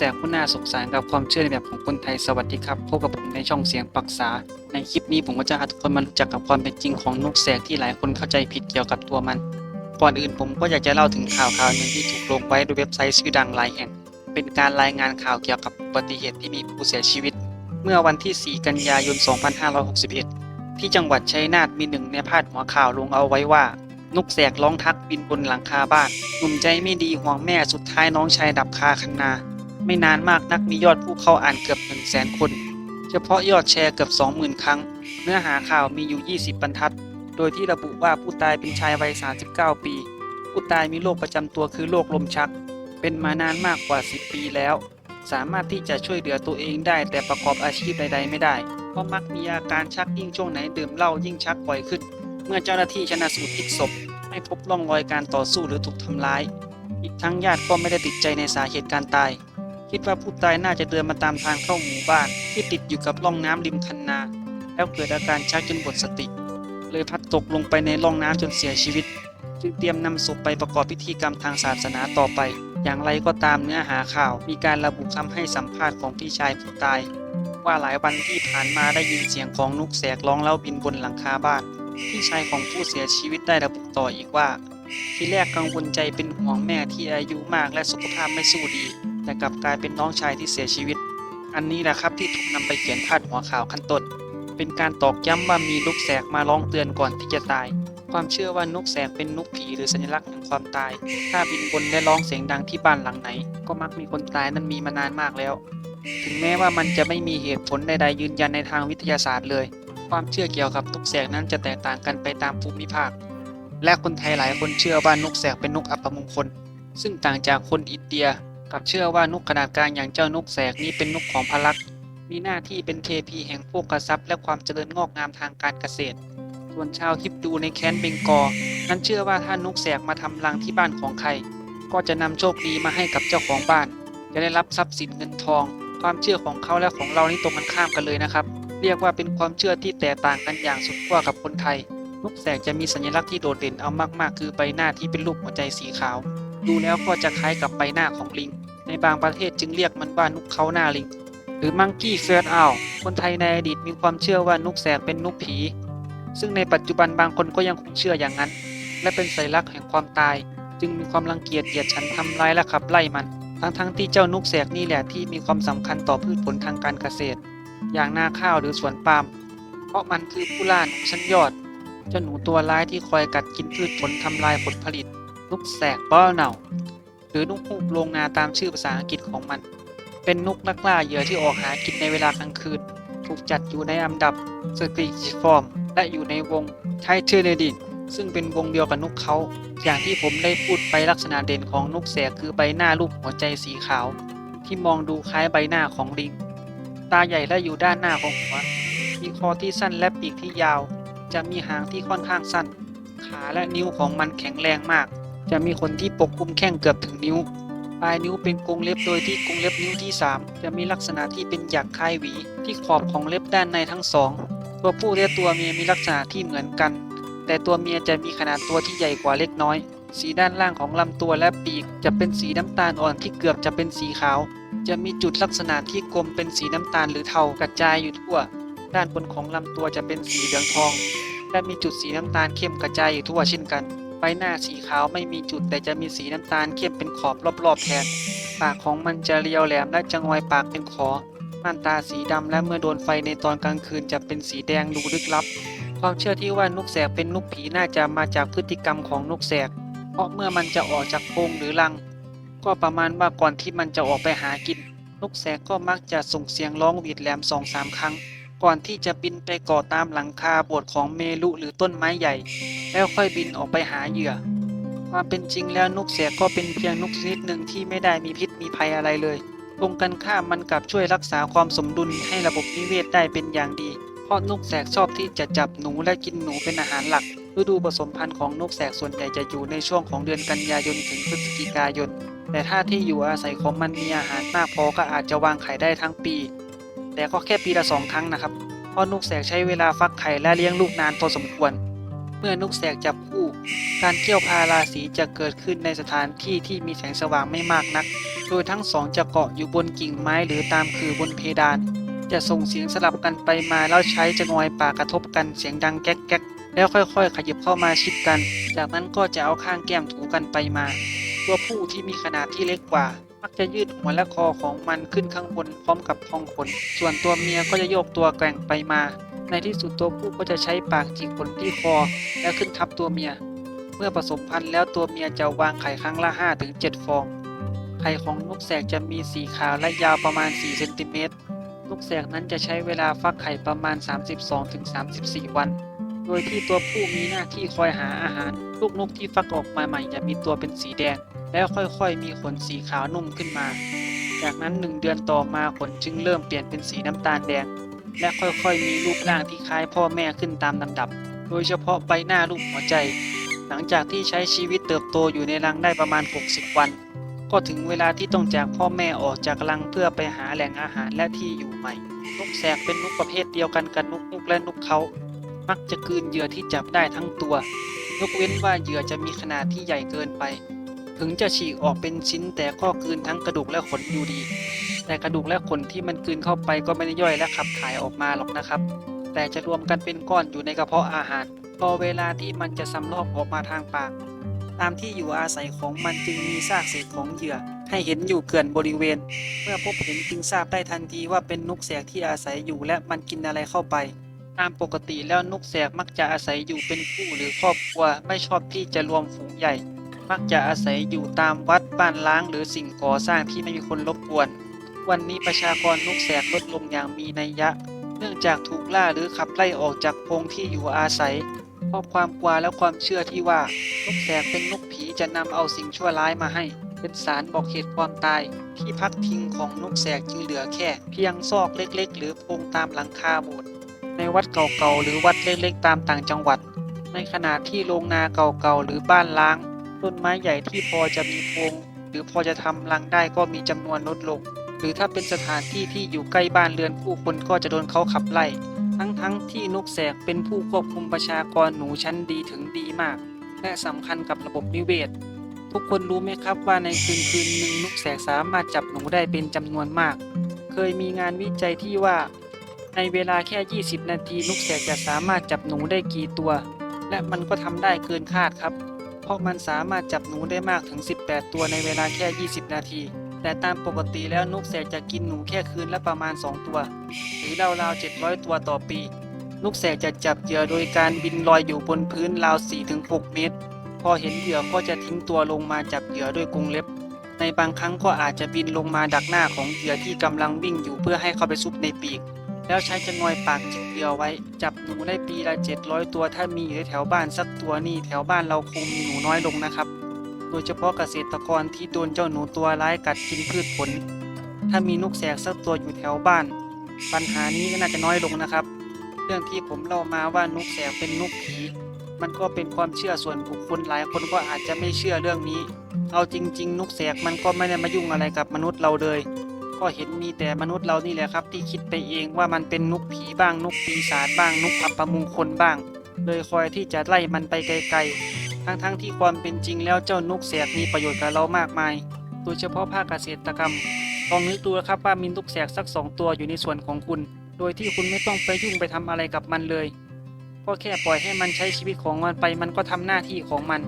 แสกผู้น่าสงสารกับความเชื่อในแบบของคนไทยสวัสดีครับพบกับผมในช่องเสียงปรักษา ในคลิปนี้ผมก็จะพาทุกคนมารู้จักกับความเป็นจริงของนกแสกที่หลายคนเข้าใจผิดเกี่ยวกับตัวมัน ก่อนอื่นผมก็อยากจะเล่าถึงข่าวข่าวหนึ่งที่ถูกลงไว้โดยเว็บไซต์ชื่อดังหลายแห่ง เป็นการรายงานข่าวเกี่ยวกับอุบัติเหตุที่มีผู้เสียชีวิต เมื่อวันที่ 4 กันยายน 2561 ที่จังหวัดชัยนาทมีหนึ่งในพาดหัวข่าวลงเอาไว้ว่านกแสกร้องทักบินบนหลังคาบ้านหนุ่มใจไม่ดีห่วงแม่สุดท้ายน้องชายดับคาคันนา ไม่นานมากนักมียอดผู้เข้าอ่านเกือบ1 0 0 0 0แสนคน เฉพาะยอดแชร์เกือบ 20,000 ครั้ง เนื้อหาข่าวมีอยู่ 20 บรรทัด โดยที่ระบุว่าผู้ตายเป็นชายวัย 39 ปี ผู้ตายมีโรคประจำตัวคือโรคลมชัก เป็นมานานมากกว่า 10 ปีแล้ว สามารถที่จะช่วยเหลือตัวเองได้แต่ประกอบอาชีพใด ๆ ไม่ได้ เพราะมักมีอาการชักยิ่งช่วงไหนดื่มเหล้ายิ่งชักบ่อยขึ้น เมื่อเจ้าหน้าที่ชนะสูตรพลิกศพไม่พบร่องรอยการต่อสู้หรือถูกทำร้าย อีกทั้งญาติก็ไม่ได้ติดใจในสาเหตุการตาย คิดว่าผู้ตายน่าจะเดินมาตามทางเข้าหมู่บ้าน ที่ติดอยู่กับร่องน้ำริมคันนา แล้วเกิดอาการชักจนหมดสติ เลยพัดตกลงไปในร่องน้ำจนเสียชีวิต จึงเตรียมนำศพไปประกอบพิธีกรรมทางศาสนาต่อไป อย่างไรก็ตามเนื้อหาข่าวมีการระบุคำให้สัมภาษณ์ของพี่ชายผู้ตาย ว่าหลายวันที่ผ่านมาได้ยินเสียงของนกแสกร้องแล้วบินบนหลังคาบ้านพี่ชายของผู้เสียชีวิตได้ระบุต่ออีกว่า ที่แรกกังวลใจเป็นห่วงแม่ที่อายุมากและสุขภาพไม่สู้ดี แต่กลับกลายเป็นน้องชายที่เสียชีวิต อันนี้แหละครับที่ถูกนำไปเขียนพาดหัวข่าวขั้นต้น เป็นการตอกย้ำว่ามีนกแสกมาร้องเตือนก่อนที่จะตาย ความเชื่อว่านกแสกเป็นนกผีหรือสัญลักษณ์แห่งความตาย ถ้าบินบนและร้องเสียงดังที่บ้านหลังไหน ก็มักมีคนตายนั้นมีมานานมากแล้ว ถึงแม้ว่ามันจะไม่มีเหตุผลใดๆยืนยันในทางวิทยาศาสตร์เลย ความเชื่อเกี่ยวกับนกแสกนั้นจะแตกต่างกันไปตามภูมิภาค และคนไทยหลายคนเชื่อว่านกแสกเป็นนกอัปมงคล ซึ่งต่างจากคนอินเดีย กับเชื่อว่านกขนาดกลางอย่างเจ้านกแสกนี้เป็นนกของพลักษ์มีหน้าที่เป็นเทพีแห่งโภคทรัพย์และความเจริญงอกงามทางการเกษตร ส่วนชาวฮิปดูในแค้นเบงกอลนั้นเชื่อว่าถ้านกแสกมาทำรังที่บ้านของใคร ก็จะนำโชคดีมาให้กับเจ้าของบ้าน จะได้รับทรัพย์สินเงินทอง ความเชื่อของเขาและของเรานี่ตรงกันข้ามกันเลยนะครับ เรียกว่าเป็นความเชื่อที่แตกต่างกันอย่างสุดขั้วกับคนไทยนกแสกจะมีสัญลักษณ์ที่โดดเด่นเอามากๆ คือใบหน้าที่เป็นรูปหัวใจสีขาว ดูแล้วก็จะคล้ายกับใบหน้าของลิง ในบางประเทศจึงเรียกมันว่า นกเขาหน้าลิง หรือมังกี้เฟ r ร์อ l คนไทยในอดีตมีความเชื่อว่านกแสกเป็นนกผี ซึ่งในปัจจุบันบางคนก็ยังคงเชื่ออย่างนั้น และเป็นสัญลักษณ์แห่งความตาย จึงมีความรังเกียจเหยียดฉันทำร้ายและขับไล่มัน ทั้งๆที่เจ้านกแสกนี่แหละที่มีความสำคัญต่อพืชผลทางการเกษตร อย่างนาข้าวหรือสวนปาล์มเพราะมันคือผู้ล่าหนูชั้นยอดเจ้าหนูตัวร้ายที่คอยกัดกินพืชผลทำลายผลผลิต นกแสกบ้าเน่าหรือนกฮูกโรงนาตามชื่อภาษาอังกฤษของมัน เป็นนกนักล่าเหยื่อที่ออกหากินในเวลากลางคืน ถูกจัดอยู่ในอันดับสตรีจิฟอร์ม และอยู่ในวงไทเทเรดินซึ่งเป็นวงเดียวกับนกเขา อย่างที่ผมได้พูดไปลักษณะเด่นของนกแสกคือใบหน้ารูปหัวใจสีขาว ที่มองดูคล้ายใบหน้าของลิง ตาใหญ่และอยู่ด้านหน้าของหัว มีคอที่สั้นและปีกที่ยาว จะมีหางที่ค่อนข้างสั้น ขาและนิ้วของมันแข็งแรงมาก จะมีขนที่ปกคลุมแข้งเกือบถึงนิ้ว ปลายนิ้วเป็นกรงเล็บโดยที่กรงเล็บนิ้วที่ 3 จะมีลักษณะที่เป็นหยักคล้ายหวี ที่ขอบของเล็บด้านในทั้งสองตัวผู้และตัวเมียมีลักษณะที่เหมือนกัน แต่ตัวเมียจะมีขนาดตัวที่ใหญ่กว่าเล็กน้อย สีด้านล่างของลำตัวและปีก จะเป็นสีน้ำตาลอ่อนที่เกือบจะเป็นสีขาว จะมีจุดลักษณะที่กลมเป็นสีน้ำตาลหรือเทากระจายอยู่ทั่ว ด้านบนของลำตัวจะเป็นสีเหลืองทอง และมีจุดสีน้ำตาลเข้มกระจายอยู่ทั่วเช่นกัน ใบหน้าสีขาวไม่มีจุดแต่จะมีสีน้ำตาลเข้มเป็นขอบรอบๆแทน ปากของมันจะเรียวแหลมและจะงอยปากเป็นขอม่านตาสีดำและเมื่อโดนไฟในตอนกลางคืนจะเป็นสีแดงดูลึกลับ ความเชื่อที่ว่านกแสกเป็นนกผีน่าจะมาจากพฤติกรรมของนกแสก เพราะเมื่อมันจะออกจากโพรงหรือรัง ก็ประมาณว่าก่อนที่มันจะออกไปหากิน นกแสกก็มักจะส่งเสียงร้องหวีดแหลมสองสามครั้ง ก่อนที่จะบินไปเกาะตามหลังคาโบสถ์ของเมรุหรือต้นไม้ใหญ่ แล้วค่อยบินออกไปหาเหยื่อ ความเป็นจริงแล้วนกแสกก็เป็นเพียงนกชนิดหนึ่งที่ไม่ได้มีพิษมีภัยอะไรเลย ตรงกันข้ามมันกลับช่วยรักษาความสมดุลให้ระบบนิเวศได้เป็นอย่างดี เพราะนกแสกชอบที่จะจับหนูและกินหนูเป็นอาหารหลัก ฤดูผสมพันธุ์ของนกแสกส่วนใหญ่จะอยู่ในช่วงของเดือนกันยายนถึงพฤศจิกายน แต่ถ้าที่อยู่อาศัยของมันมีอาหารมากพอก็อาจจะวางไข่ได้ทั้งปี แต่ก็แค่ปีละสองครั้งนะครับ เพราะนกแสกใช้เวลาฟักไข่และเลี้ยงลูกนานพอสมควร เมื่อนกแสกจับคู่ การเกี่ยวพาราสีจะเกิดขึ้นในสถานที่ที่มีแสงสว่างไม่มากนัก โดยทั้งสองจะเกาะอยู่บนกิ่งไม้หรือตามคือบนเพดาน จะส่งเสียงสลับกันไปมาแล้วใช้จะงอยปากกระทบกันเสียงดังแก๊กแก๊กแล้วค่อยๆ ขยับเข้ามาชิดกัน จากนั้นก็จะเอาข้างแก้มถูกันไปมา ตัวผู้ที่มีขนาดที่เล็กกว่า มักจะยืดหัวและคอของมันขึ้นข้างบนพร้อมกับพองขน ส่วนตัวเมียก็จะโยกตัวแกว่งไปมา ในที่สุดตัวผู้ก็จะใช้ปากจิกขนที่คอ แล้วขึ้นทับตัวเมีย เมื่อผสมพันธุ์แล้วตัวเมียจะวางไข่ครั้งละ 5-7 ฟอง ไข่ของนกแสกจะมีสีขาวและยาวประมาณ 4 เซนติเมตรนกแสกนั้นจะใช้เวลาฟักไข่ประมาณ 32-34 วัน โดยที่ตัวผู้มีหน้าที่คอยหาอาหาร ลูกนกที่ฟักออกมาใหม่จะมีตัวเป็นสีแดง แล้วค่อยๆ มีขนสีขาวนุ่มขึ้นมา จากนั้นหนึ่งเดือนต่อมาขนจึงเริ่มเปลี่ยนเป็นสีน้ำตาลแดง และค่อยๆ มีรูปร่างที่คล้ายพ่อแม่ขึ้นตามลำดับ โดยเฉพาะใบหน้ารูปหัวใจ หลังจากที่ใช้ชีวิตเติบโตอยู่ในรังได้ประมาณ 60 วัน ก็ถึงเวลาที่ต้องจากพ่อแม่ออกจากรังเพื่อไปหาแหล่งอาหารและที่อยู่ใหม่ นกแสกเป็นนกประเภทเดียวกันกับนกนกและนกเขา มักจะกลืนเหยื่อที่จับได้ทั้งตัว ยกเว้นว่าเหยื่อจะมีขนาดที่ใหญ่เกินไป ถึงจะฉีกออกเป็นชิ้นแต่ก็กลืนทั้งกระดูกและขนอยู่ดี แต่กระดูกและขนที่มันกลืนเข้าไปก็ไม่ได้ย่อยและขับถ่ายออกมาหรอกนะครับ แต่จะรวมกันเป็นก้อนอยู่ในกระเพาะอาหาร พอเวลาที่มันจะสำรอกออกมาทางปาก ตามที่อยู่อาศัยของมันจึงมีซากเศษของเหยื่อ ให้เห็นอยู่เกลื่อนบริเวณ เมื่อพบเห็นจึงทราบได้ทันทีว่าเป็นนกแสกที่อาศัยอยู่และมันกินอะไรเข้าไปตามปกติแล้วนกแสกมักจะอาศัยอยู่เป็นคู่หรือครอบครัวไม่ชอบที่จะรวมฝูงใหญ่ มักจะอาศัยอยู่ตามวัดบ้านล้างหรือสิ่งก่อสร้างที่ไม่มีคนรบกวน วันนี้ประชากรนกแสกลดลงอย่างมีนัยยะ เนื่องจากถูกล่าหรือขับไล่ออกจากพงที่อยู่อาศัยเพราะความกลัวและความเชื่อที่ว่านกแสกเป็นนกผีจะนำเอาสิ่งชั่วร้ายมาให้ เป็นสารบอกเหตุความตาย ที่พักพิงของนกแสกจึงเหลือแค่ เพียงซอกเล็ก ๆ หรือโพรงตามหลังคาโบสถ์ในวัดเก่าๆหรือวัดเล็กๆ ตามต่างจังหวัด ในขณะที่โรงนาเก่าๆหรือบ้านล้าง ต้นไม้ใหญ่ที่พอจะมีโพรงหรือพอจะทำรังได้ก็มีจำนวนลดลง หรือถ้าเป็นสถานที่ที่อยู่ใกล้บ้านเรือนผู้คนก็จะโดนเขาขับไล่ ทั้งๆทที่นกแสกเป็นผู้ควบคุมประชากรหนูชั้นดีถึงดีมาก และสำคัญกับระบบนิเวศ ทุกคนรู้ไหมครับว่าในคืนคืนหนึ่งนกแสกสามารถจับหนูได้เป็นจำนวนมาก เคยมีงานวิจัยที่ว่า ในเวลาแค่ 20 นาทีนกแสกจะสามารถจับหนูได้กี่ตัว และมันก็ทำได้เกินคาดครับ พราะมันสามารถจับหนูได้มากถึง 18 ตัวในเวลาแค่ 20 นาที แต่ตามปกติแล้วนกแสกจะกินหนูแค่คืนละประมาณ 2 ตัว หรือราวๆ 700 ตัวต่อปี นกแสกจะจับเหยื่อโดยการบินลอยอยู่บนพื้นราว 4-6 เมตร พอเห็นเหยื่อก็จะทิ้งตัวลงมาจับเหยื่อด้วยกรงเล็บ ในบางครั้งก็อาจจะบินลงมาดักหน้าของเหยื่อที่กำลังวิ่งอยู่เพื่อให้เข้าไปซุกในปีก แล้วใช้จะงอยปากจิกเหยื่อไว้ จับหนูได้ปีละ700ตัวถ้ามีอยู่แถวบ้านสักตัวนี่แถวบ้านเราคงมีหนูน้อยลงนะครับ โดยเฉพาะเกษตรกรที่โดนเจ้าหนูตัวร้ายกัดกินพืชผล ถ้ามีนกแสกสักตัวอยู่แถวบ้าน ปัญหานี้ก็น่าจะน้อยลงนะครับ เรื่องที่ผมเล่ามาว่านกแสกเป็นนกผีมันก็เป็นความเชื่อส่วนบุคคลหลายคนก็อาจจะไม่เชื่อเรื่องนี้ เอาจริง ๆ นกแสกมันก็ไม่ได้มายุ่งอะไรกับมนุษย์เราเลย ก็เห็นมีแต่มนุษย์เรานี่แหละครับ ที่คิดไปเองว่ามันเป็นนกผีบ้างนกปีศาจบ้างนกอัปมงคลบ้าง เลยคอยที่จะไล่มันไปไกลๆ ทั้งๆที่ความเป็นจริงแล้วเจ้านกแสกมีประโยชน์กับเรามากมาย โดยเฉพาะภาคเกษตรกรรมลองนึกดูนะครับว่ามีนกแสกสักสองตัวอยู่ในส่วนของคุณ โดยที่คุณไม่ต้องไปยุ่งไปทำอะไรกับมันเลยก็แค่ปล่อยให้มันใช้ชีวิตของมันไป มันก็ทำหน้าที่ของมัน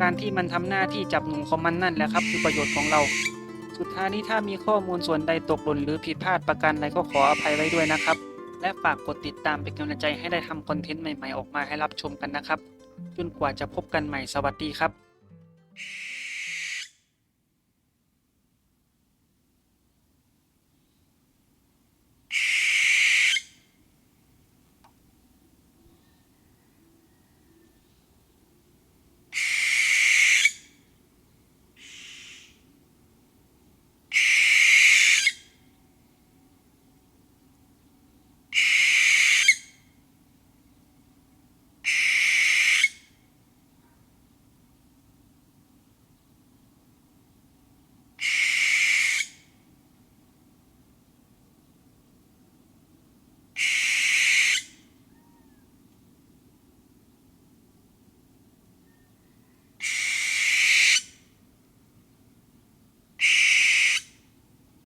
การที่มันทำหน้าที่จับหนูของมันนั่นแหละครับ คือประโยชน์ของเรา สุดท้ายนี้ถ้ามีข้อมูลส่วนใดตกหล่นหรือผิดพลาดประการใดก็ขออภัยไว้ด้วยนะครับ และฝากกดติดตามเป็นกำลังใจให้ได้ทำคอนเทนต์ใหม่ๆออกมาให้รับชมกันนะครับ จนกว่าจะพบกันใหม่สวัสดีครับ